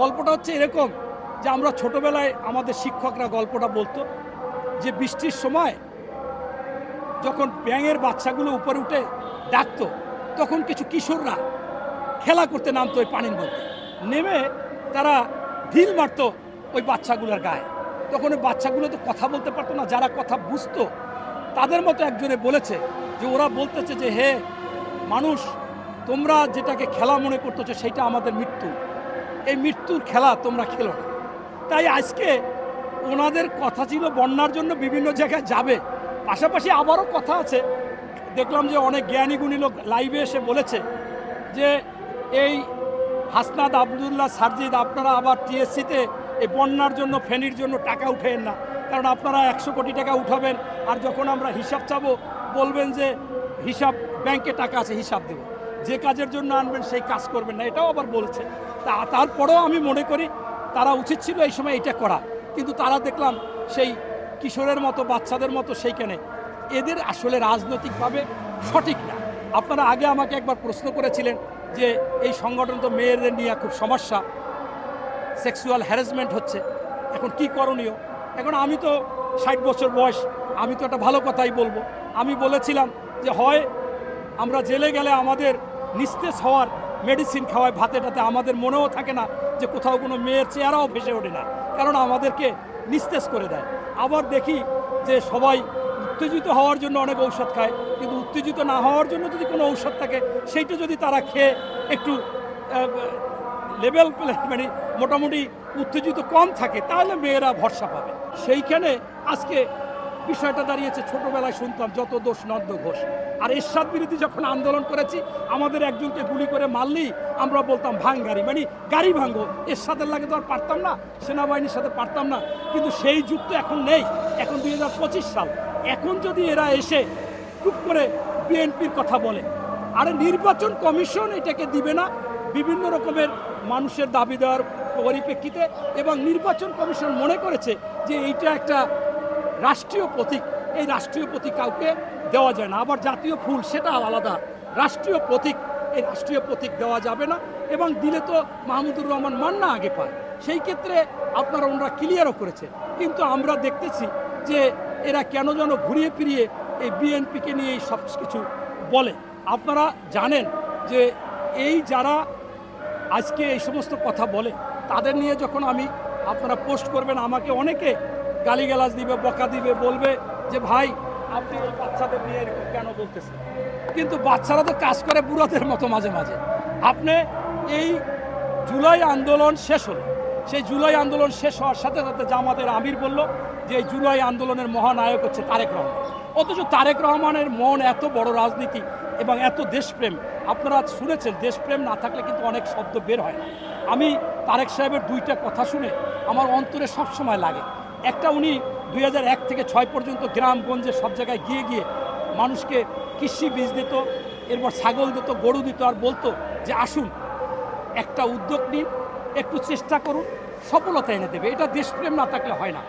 গল্পটা হচ্ছে এরকম যে আমরা ছোটবেলায় আমাদের শিক্ষকরা গল্পটা বলতো যে বৃষ্টির সময় যখন ব্যাঙের বাচ্চাগুলো উপরে উঠে ডাকতো, তখন কিছু কিশোররা খেলা করতে নামতো ওই পানির মধ্যে। নেমে তারা ঢিল মারতো ওই বাচ্চাগুলোর গায়ে। তখন ওই বাচ্চাগুলো তো কথা বলতে পারতো না, যারা কথা বুঝতো, তাদের মতো একজনে বলেছে যে ওরা বলতেছে যে, হে মানুষ, তোমরা যেটাকে খেলা মনে করতেছো, সেটা আমাদের মৃত্যু। এই মৃত্যুর খেলা তোমরা খেলো না। তাই আজকে ওনাদের কথা ছিল, বন্যার জন্য বিভিন্ন জায়গায় যাবে। পাশাপাশি আবারও কথা আছে, দেখলাম যে অনেক জ্ঞানী গুণী লোক লাইভে এসে বলেছে যে এই হাসনাদ আবদুল্লাহ সারজিদ, আপনারা আবার টিএসসিতে এই বন্যার জন্য, ফেনির জন্য টাকা উঠেন না। কারণ আপনারা একশো কোটি টাকা উঠাবেন, আর যখন আমরা হিসাব চাবো, বলবেন যে হিসাব ব্যাংকে টাকা আছে, হিসাব দেবো। যে কাজের জন্য আনবেন সেই কাজ করবেন না, এটাও আবার বলছে। তা তারপরেও আমি মনে করি তারা উচিত ছিল এই সময় এটা করা। কিন্তু তারা দেখলাম সেই কিশোরের মতো, বাচ্চাদের মতো সেইখানে। এদের আসলে রাজনৈতিকভাবে সঠিক না। আপনারা আগে আমাকে একবার প্রশ্ন করেছিলেন যে এই সংগঠন তো মেয়েদের নিয়ে খুব সমস্যা। সেক্সুয়াল হ্যারাসমেন্ট হচ্ছে। এখন কি করণীয়? এখন আমি তো ষাট বছর বয়স, আমি তো একটা ভালো কথাই বলব। আমি বলেছিলাম যে হয়, আমরা জেলে গেলে আমাদের নিস্তেজ হওয়ার মেডিসিন খাওয়ায় ভাতে টাতে আমাদের মনেও থাকে না যে কোথাও কোনো মেয়ের চেহারাও ভেসে ওঠে না। কারণ আমাদেরকে নিস্তেজ করে দেয়। আবার দেখি যে সবাই উত্তেজিত হওয়ার জন্য অনেক ঔষধ খায়। কিন্তু উত্তেজিত না হওয়ার জন্য যদি কোনো ঔষধ থাকে, সেইটা যদি তারা খেয়ে একটু লেভেল মানে মোটামুটি উত্তেজিত কম থাকে, তাহলে মেয়েরা ভরসা পাবে। সেইখানে আজকে বিষয়টা দাঁড়িয়েছে, ছোটবেলায় শুনতাম যত দোষ নন্দ ঘোষ। আর এরশাদ বিরোধী যখন আন্দোলন করেছি, আমাদের একজনকে গুলি করে মারলেই আমরা বলতাম, ভাঙ গাড়ি। মানে গাড়ি ভাঙবো এরশাদের লাগে তো আর পারতাম না, সেনাবাহিনীর সাথে পারতাম না। কিন্তু সেই যুগ তো এখন নেই, এখন দুই হাজার পঁচিশ সাল। এখন যদি এরা এসে টুক করে বিএনপির কথা বলে, আরে নির্বাচন কমিশন এটাকে দিবে না, বিভিন্ন রকমের মানুষের দাবি দেওয়ার পরিপ্রেক্ষিতে এবং নির্বাচন কমিশন মনে করেছে যে এইটা একটা রাষ্ট্রীয় প্রতীক, এই রাষ্ট্রীয় প্রতীক কাউকে দেওয়া যায় না। আবার জাতীয় ফুল সেটা আলাদা। রাষ্ট্রীয় প্রতীক, এই রাষ্ট্রীয় প্রতীক দেওয়া যাবে না এবং দিলে তো মাহমুদুর রহমান মান্না আগে পায়। সেই ক্ষেত্রে আপনারা, ওনারা ক্লিয়ারও করেছে। কিন্তু আমরা দেখতেছি যে এরা কেন যেন ঘুরিয়ে ফিরিয়ে এই বিএনপিকে নিয়ে এই সব কিছু বলে। আপনারা জানেন যে এই যারা আজকে এই সমস্ত কথা বলে, তাদের নিয়ে যখন আমি আপনারা পোস্ট করবেন, আমাকে অনেকে গালিগালাজ দিবে, বকা দিবে, বলবে যে, ভাই, আপনি ওই বাচ্চাদের নিয়ে এরকম কেন বলতেছেন? কিন্তু বাচ্চারা তো কাজ করে বুড়াদের মতো মাঝে মাঝে। আপনি এই জুলাই আন্দোলন শেষ হলো। সেই জুলাই আন্দোলন শেষ হওয়ার সাথে সাথে জামাতের আমির বলল যে, এই জুলাই আন্দোলনের মহানায়ক হচ্ছে তারেক রহমান। অথচ তারেক রহমানের মন এত বড় রাজনীতি এবং এত দেশপ্রেম। আপনারা শুনেছেন, দেশপ্রেম না থাকলে কিন্তু অনেক শব্দ বের হয় না। আমি তারেক সাহেবের দুইটা কথা শুনে আমার অন্তরে সব সময় লাগে। একটা উনি দুই থেকে ছয় পর্যন্ত গ্রামগঞ্জে সব জায়গায় গিয়ে গিয়ে মানুষকে কৃষি বীজ দিত, এরপর ছাগল দিত, গরু দিত আর বলতো যে আসুন, একটা উদ্যোগ নিন, একটু চেষ্টা করুন, সফলতা এনে দেবে। এটা দেশপ্রেম না থাকলে হয় না।